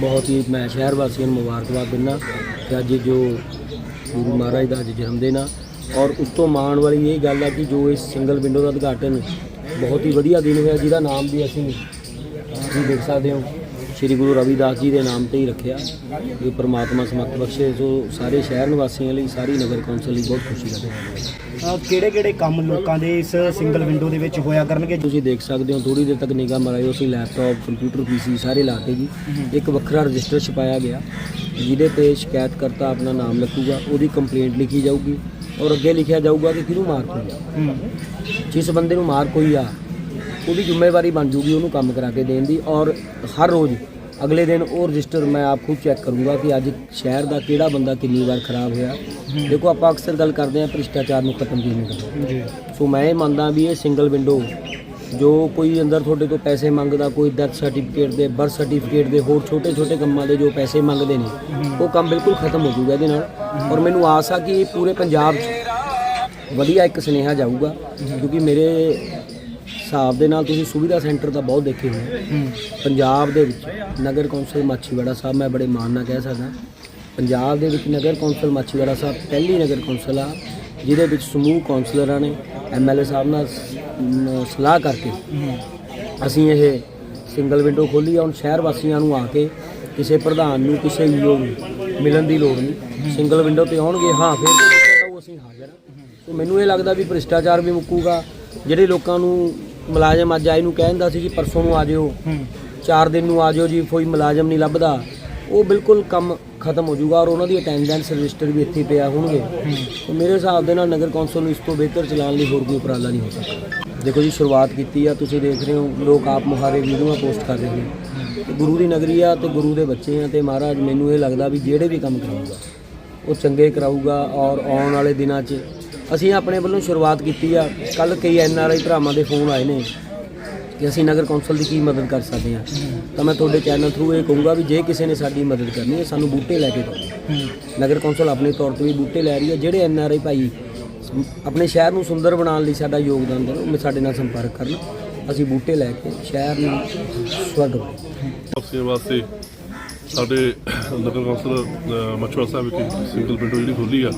ਬਹੁਤ ਹੀ, ਮੈਂ ਸ਼ਹਿਰ ਵਾਸੀਆਂ ਨੂੰ ਮੁਬਾਰਕਬਾਦ ਦਿੰਦਾ ਕਿ ਅੱਜ ਜੋ ਗੁਰੂ ਮਹਾਰਾਜ ਦਾ ਅੱਜ ਜਨਮ ਦਿਨ ਆ। ਔਰ ਉਸ ਤੋਂ ਮਾਣ ਵਾਲੀ ਇਹ ਗੱਲ ਆ ਕਿ ਜੋ ਇਸ ਸਿੰਗਲ ਵਿੰਡੋ ਦਾ ਉਦਘਾਟਨ ਬਹੁਤ ਹੀ ਵਧੀਆ ਦਿਨ ਹੋਇਆ, ਜਿਹਦਾ ਨਾਮ ਵੀ ਅਸੀਂ ਤੁਸੀਂ ਦੇਖ ਸਕਦੇ ਹੋ। ਸ੍ਰੀ ਗੁਰੂ ਰਵਿਦਾਸ ਜੀ ਦੇ ਨਾਮ ਤੇ ਹੀ ਰੱਖਿਆ ਇਹ ਪ੍ਰਮਾਤਮਾ ਸਮਤ ਬਖਸ਼ੇ। ਜੋ ਸਾਰੇ ਸ਼ਹਿਰ ਨਿਵਾਸੀਆਂ ਲਈ ਸਾਰੀ ਨਗਰ ਕੌਂਸਲ ਲਈ ਬਹੁਤ ਖੁਸ਼ੀ ਦਾ ਦਿਨ ਹੈ। ਕਿਹੜੇ ਕਿਹੜੇ ਕੰਮ ਲੋਕਾਂ ਦੇ ਇਸ ਸਿੰਗਲ ਵਿੰਡੋ ਦੇ ਵਿੱਚ ਹੋਇਆ ਕਰਨਗੇ? ਤੁਸੀਂ ਦੇਖ ਸਕਦੇ ਹੋ ਥੋੜੀ ਦੇਰ ਤੱਕ ਨਿਗਾਹ ਮਰਾਇਓ ਅਸੀਂ ਲੈਪਟਾਪ ਕੰਪਿਊਟਰ ਪੀਸੀ ਸਾਰੇ ਲਾ ਕੇ ਜੀ। ਇੱਕ ਵੱਖਰਾ ਰਜਿਸਟਰ ਛਪਾਇਆ ਗਿਆ ਜਿਹਦੇ ਤੇ ਸ਼ਿਕਾਇਤਕਰਤਾ ਆਪਣਾ ਨਾਮ ਲਿਖੂਗਾ ਉਹਦੀ ਕੰਪਲੇਂਟ ਲਿਖੀ ਜਾਊਗੀ ਔਰ ਅੱਗੇ ਲਿਖਿਆ ਜਾਊਗਾ ਕਿ ਕਿਹਨੂੰ ਮਾਰ ਹੋਈ ਆ ਹੂੰ। ਜਿਸ ਬੰਦੇ ਨੂੰ ਮਾਰ ਕੋਈ ਆ ਉਹਦੀ ਜ਼ਿੰਮੇਵਾਰੀ ਬਣ ਜੂਗੀ ਉਹਨੂੰ ਕੰਮ ਕਰਾ ਕੇ ਦੇਣ ਦੀ ਔਰ ਹਰ ਰੋਜ਼ ਅਗਲੇ ਦਿਨ ਉਹ ਰਜਿਸਟਰ ਮੈਂ ਆਪ ਖੁਦ ਚੈੱਕ ਕਰੂੰਗਾ ਕਿ ਅੱਜ ਸ਼ਹਿਰ ਦਾ ਕਿਹੜਾ ਬੰਦਾ ਕਿੰਨੀ ਵਾਰ ਖਰਾਬ ਹੋਇਆ। ਦੇਖੋ ਆਪਾਂ ਅਕਸਰ ਗੱਲ ਕਰਦੇ ਹਾਂ ਭ੍ਰਿਸ਼ਟਾਚਾਰ ਨੂੰ ਖਤਮ ਕਰਨਾ। ਜੀ। ਸੋ ਮੈਂ ਇਹ ਮੰਨਦਾ ਵੀ ਇਹ ਸਿੰਗਲ ਵਿੰਡੋ ਜੋ ਕੋਈ ਅੰਦਰ ਤੁਹਾਡੇ ਤੋਂ ਪੈਸੇ ਮੰਗਦਾ ਕੋਈ ਡੈਥ ਸਰਟੀਫਿਕੇਟ ਦੇ ਬਰਥ ਸਰਟੀਫਿਕੇਟ ਦੇ ਹੋਰ ਛੋਟੇ ਛੋਟੇ ਕੰਮਾਂ ਦੇ ਜੋ ਪੈਸੇ ਮੰਗਦੇ ਨੇ ਉਹ ਕੰਮ ਬਿਲਕੁਲ ਖਤਮ ਹੋ ਜਾਊਗਾ ਇਹਦੇ ਨਾਲ। ਔਰ ਮੈਨੂੰ ਆਸ ਆ ਕਿ ਪੂਰੇ ਪੰਜਾਬ 'ਚ ਵਧੀਆ ਇੱਕ ਸੁਨੇਹਾ ਜਾਊਗਾ ਕਿਉਂਕਿ ਮੇਰੇ ਹਿਸਾਬ ਦੇ ਨਾਲ ਤੁਸੀਂ ਸੁਵਿਧਾ ਸੈਂਟਰ ਤਾਂ ਬਹੁਤ ਦੇਖੇ ਹੋਣੇ। ਹੂੰ। ਪੰਜਾਬ ਦੇ ਵਿੱਚ ਨਗਰ ਕੌਂਸਲ ਮਾਛੀਵਾੜਾ ਸਾਹਿਬ ਮੈਂ ਬੜੇ ਮਾਣ ਨਾਲ ਕਹਿ ਸਕਦਾ। ਪੰਜਾਬ ਦੇ ਵਿੱਚ ਨਗਰ ਕੌਂਸਲ ਮਾਛੀਵਾੜਾ ਸਾਹਿਬ ਪਹਿਲੀ ਨਗਰ ਕੌਂਸਲ ਆ ਜਿਹਦੇ ਵਿੱਚ ਸਮੂਹ ਕੌਂਸਲਰਾਂ ਨੇ ਐਮਐਲਏ ਸਾਹਿਬ ਨਾਲ ਸਲਾਹ ਕਰਕੇ ਅਸੀਂ ਇਹ ਸਿੰਗਲ ਵਿੰਡੋ ਖੋਲੀ ਆ ਹੁਣ ਸ਼ਹਿਰ ਵਾਸੀਆਂ ਨੂੰ ਆ ਕੇ ਕਿਸੇ ਪ੍ਰਧਾਨ ਨੂੰ ਕਿਸੇ ਵੀਓ ਨੂੰ ਮਿਲਣ ਦੀ ਲੋੜ ਨਹੀਂ। ਸਿੰਗਲ ਵਿੰਡੋ ਤੇ ਆਉਣਗੇ ਹਾਂ ਫਿਰ ਉਹ ਅਸੀਂ ਹਾਜ਼ਰ ਹਾਂ। ਸੋ ਮੈਨੂੰ ਇਹ ਲੱਗਦਾ ਵੀ ਭ੍ਰਿਸ਼ਟਾਚਾਰ ਵੀ ਮੁੱਕੂਗਾ ਜਿਹੜੇ ਲੋਕਾਂ ਨੂੰ ਮੁਲਾਜ਼ਮ ਅੱਜ ਆਏ ਨੂੰ ਕਹਿੰਦਾ ਸੀ ਕਿ ਪਰਸੋਂ ਨੂੰ ਆ ਜਿਓ। ਚਾਰ ਦਿਨ ਨੂੰ ਆ ਜਾਓ ਜੀ ਕੋਈ ਮੁਲਾਜ਼ਮ ਨਹੀਂ ਲੱਭਦਾ। ਉਹ ਬਿਲਕੁਲ ਕੰਮ ਖਤਮ ਹੋ ਜਾਊਗਾ ਔਰ ਉਹਨਾਂ ਦੀ ਅਟੈਂਡੈਂਸ ਰਜਿਸਟਰ ਵੀ ਇੱਥੇ ਪਿਆ ਹੋਣਗੇ। ਤੇ ਮੇਰੇ ਹਿਸਾਬ ਦੇ ਨਾਲ ਨਗਰ ਕੌਂਸਲ ਨੂੰ ਇਸ ਤੋਂ ਬਿਹਤਰ ਚਲਾਉਣ ਲਈ ਹੋਰ ਕੋਈ ਉਪਰਾਲਾ ਨਹੀਂ ਹੋ ਸਕਦਾ। ਦੇਖੋ ਜੀ ਸ਼ੁਰੂਆਤ ਕੀਤੀ ਆ ਤੁਸੀਂ ਦੇਖ ਰਹੇ ਹੋ ਲੋਕ ਆਪ ਮੁਹਾਰੇ ਵੀਡੀਓਆਂ ਪੋਸਟ ਕਰ ਰਹੇ ਨੇ। ਗੁਰੂ ਦੀ ਨਗਰੀ ਆ ਤੇ ਗੁਰੂ ਦੇ ਬੱਚੇ ਆ ਤੇ ਮਹਾਰਾਜ ਮੈਨੂੰ ਇਹ ਲੱਗਦਾ ਵੀ ਜਿਹੜੇ ਵੀ ਕੰਮ ਕਰਾਊਗਾ ਉਹ ਚੰਗੇ ਕਰਾਊਗਾ ਔਰ ਆਉਣ ਵਾਲੇ ਦਿਨਾਂ 'ਚ ਅਸੀਂ ਆਪਣੇ ਵੱਲੋਂ ਸ਼ੁਰੂਆਤ ਕੀਤੀ ਆ। ਕੱਲ ਕਈ ਐਨ ਆਰ ਆਈ ਭਰਾਵਾਂ ਦੇ ਫੋਨ ਆਏ ਨੇ ਕਿ ਅਸੀਂ ਨਗਰ ਕੌਂਸਲ ਦੀ ਕੀ ਮਦਦ ਕਰ ਸਕਦੇ ਹਾਂ ਤਾਂ ਮੈਂ ਤੁਹਾਡੇ ਚੈਨਲ ਥਰੂ ਇਹ ਕਹੂੰਗਾ ਵੀ ਜੇ ਕਿਸੇ ਨੇ ਸਾਡੀ ਮਦਦ ਕਰਨੀ ਹੈ, ਸਾਨੂੰ ਬੂਟੇ ਲੈ ਕੇ ਦਿਓ। ਨਗਰ ਕੌਂਸਲ ਆਪਣੇ ਤੌਰ ਤੇ ਵੀ ਬੂਟੇ ਲੈ ਰਹੀ ਹੈ। ਜਿਹੜੇ ਐਨ ਆਰ ਆਈ ਭਾਈ ਆਪਣੇ ਸ਼ਹਿਰ ਨੂੰ ਸੁੰਦਰ ਬਣਾਉਣ ਲਈ ਸਾਡਾ ਯੋਗਦਾਨ ਦੇਣ, ਉਹ ਸਾਡੇ ਨਾਲ ਸੰਪਰਕ ਕਰਨ। ਅਸੀਂ ਬੂਟੇ ਲੈ ਕੇ ਸ਼ਹਿਰ ਨੂੰ ਸਵਰਗ ਬਣਾਈਏ ਵਾਸੀਆਂ ਵਾਸਤੇ ਸਾਡੇ ਨਗਰ ਕੌਂਸਲ ਅ, ਸਾਹਿਬ ਵਿਖੇ ਸਿੰਗਲ ਵਿੰਡੋ ਜਿਹੜੀ ਖੋਲੀ ਆ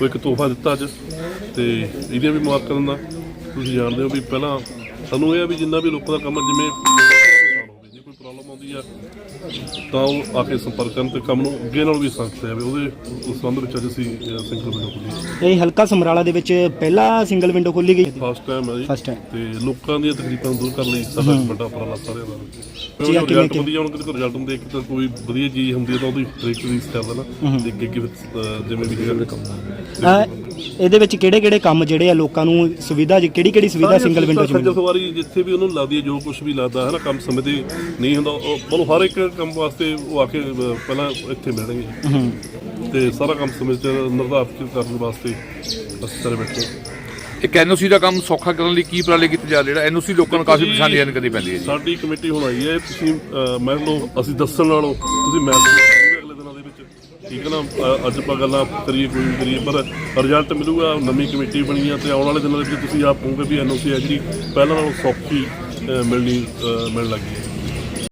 ਉਹ ਇੱਕ ਤੋਹਫਾ ਦਿੱਤਾ ਅੱਜ ਤੇ ਇਹਦੀਆਂ ਵੀ ਮੁਬਾਰਕਾਂ ਦਾ ਤੁਸੀਂ ਜਾਣਦੇ ਹੋ ਵੀ ਪਹਿਲਾਂ ਸਾਨੂੰ ਇਹ ਆ ਵੀ ਜਿੰਨਾ ਵੀ ਲੋਕਾਂ ਦਾ ਕੰਮ ਜਿਵੇਂ ਕੋਈ ਪ੍ਰੋਬਲਮ ਆਉਂਦੀ ਆ ਤਾਂ ਉਹ ਆ ਕੇ ਸੰਪਰਕ ਕਰਨ ਤੇ ਕੰਮ ਨੂੰ ਅੱਗੇ ਨਾਲ ਵੀ ਸੰਖਤ ਜਾਵੇ ਉਹਦੇ ਉਸ ਸੰਬੰਧ ਵਿੱਚ ਅੱਜ ਅਸੀਂ ਸਿੰਗਲ ਵਿੰਡੋ ਖੋਲੀ ਇਹ ਹਲਕਾ ਸਮਰਾਲਾ ਦੇ ਵਿੱਚ ਪਹਿਲਾ ਸਿੰਗਲ ਵਿੰਡੋ ਖੋਲੀ ਗਈ? ਫਸਟ ਟਾਈਮ ਹੈ ਜੀ। ਫਸਟ ਟਾਈਮ ਤੇ ਲੋਕਾਂ ਦੀਆਂ ਤਕਲੀਫਾਂ ਦੂਰ ਕਰਨ ਲਈ ਸਾਡਾ ਇੱਕ ਵੱਡਾ ਉਪਰਾਲਾ ਸਾਰਿਆਂ ਦਾ। ਜੀ, ਜੇ ਆ ਕਿਵੇਂ- ਰਿਜ਼ਲਟ ਵਧੀਆ ਆਉਣਗੇ ਤੇ ਰਿਜ਼ਲਟ ਨੂੰ ਦੇਖ ਕੇ ਤਾਂ ਕੋਈ ਵਧੀਆ ਚੀਜ਼ ਹੁੰਦੀ ਹੈ ਤਾਂ ਉਹਦੀ ਟ੍ਰਿਕ ਰੀਸ ਕਰ ਦੇਣਾ ਤੇ ਅੱਗੇ ਜਿਵੇਂ ਵੀ ਜਿਹੜਾ ਕੰਮ ਇਹਦੇ ਵਿੱਚ ਕਿਹੜੇ ਕਿਹੜੇ ਕੰਮ ਜਿਹੜੇ ਆ ਲੋਕਾਂ ਨੂੰ ਸੁਵਿਧਾ ਕਿਹੜੀ ਕਿਹੜੀ ਸੁਵਿਧਾ ਸਿੰਗਲ ਵਿੰਡੋ ਚ ਮਿਲਦੀ? ਖਵਾਰੀ ਜਿੱਥੇ ਵੀ ਉਹਨੂੰ ਲੱਗਦੀ ਹੈ ਜੋ ਕੁਝ ਵੀ ਲੱਗਦਾ ਹੈ ਨਾ ਕੰਮ ਸਮੇਂ ਤੇ ਨਹੀਂ ਹੁੰਦਾ ਉਹ ਮਤਲਬ ਹਰ ਇੱਕ ਕੰਮ ਵਾਸਤੇ ਉਹ ਆ ਕੇ ਅਹ, ਪਹਿਲਾਂ ਇੱਥੇ ਮਿਲਣਗੇ ਤੇ ਸਾਰਾ ਕੰਮ ਸਮੇਂ ਤੇ ਨਿਰਧਾਰਿਤ ਕਰਨ ਵਾਸਤੇ ਅਸੀਂ ਸਾਰੇ ਬੈਠੇ ਹਾਂ। ਇੱਕ ਐਨਓਸੀ ਦਾ ਕੰਮ ਸੌਖਾ ਕਰਨ ਲਈ ਕੀ ਉਪਰਾਲੇ ਕੀਤੇ ਜਾ ਰਹੇ? ਜਿਹੜਾ ਐਨਓਸੀ ਲੋਕਾਂ ਨੂੰ ਕਾਫੀ ਪਰੇਸ਼ਾਨੀ ਆਨ ਕਰਨੀ ਪੈਂਦੀ ਹੈ ਜੀ। ਸਾਡੀ ਕਮੇਟੀ ਹੁਣ ਆਈ ਹੈ ਤੁਸੀਂ ਅਹ, ਮੰਨ ਲਓ ਅਸੀਂ ਦੱਸਣ ਨਾਲੋਂ ਤੁਸੀਂ ਮੈਂ ਅਗਲੇ ਦਿਨਾਂ ਦੇ ਵਿੱਚ ਠੀਕ ਹੈ ਨਾ ਅੱਜ ਆਪਾਂ ਗੱਲਾਂ ਕਰੀਏ ਕੋਈ ਵੀ ਕਰੀਏ ਪਰ ਰਿਜ਼ਲਟ ਮਿਲੂਗਾ ਨਵੀਂ ਕਮੇਟੀ ਬਣੀ ਆ ਤੇ ਆਉਣ ਵਾਲੇ ਦਿਨਾਂ ਦੇ ਵਿੱਚ ਤੁਸੀਂ ਆਪ ਕਹੋਗੇ ਵੀ ਐਨਓਸੀ ਹੈ ਜਿਹੜੀ ਪਹਿਲਾਂ ਨਾਲੋਂ ਸੌਖੀ ਮਿਲਣੀ ਅਹ, ਮਿਲਣ ਲੱਗੀ ਹੈ।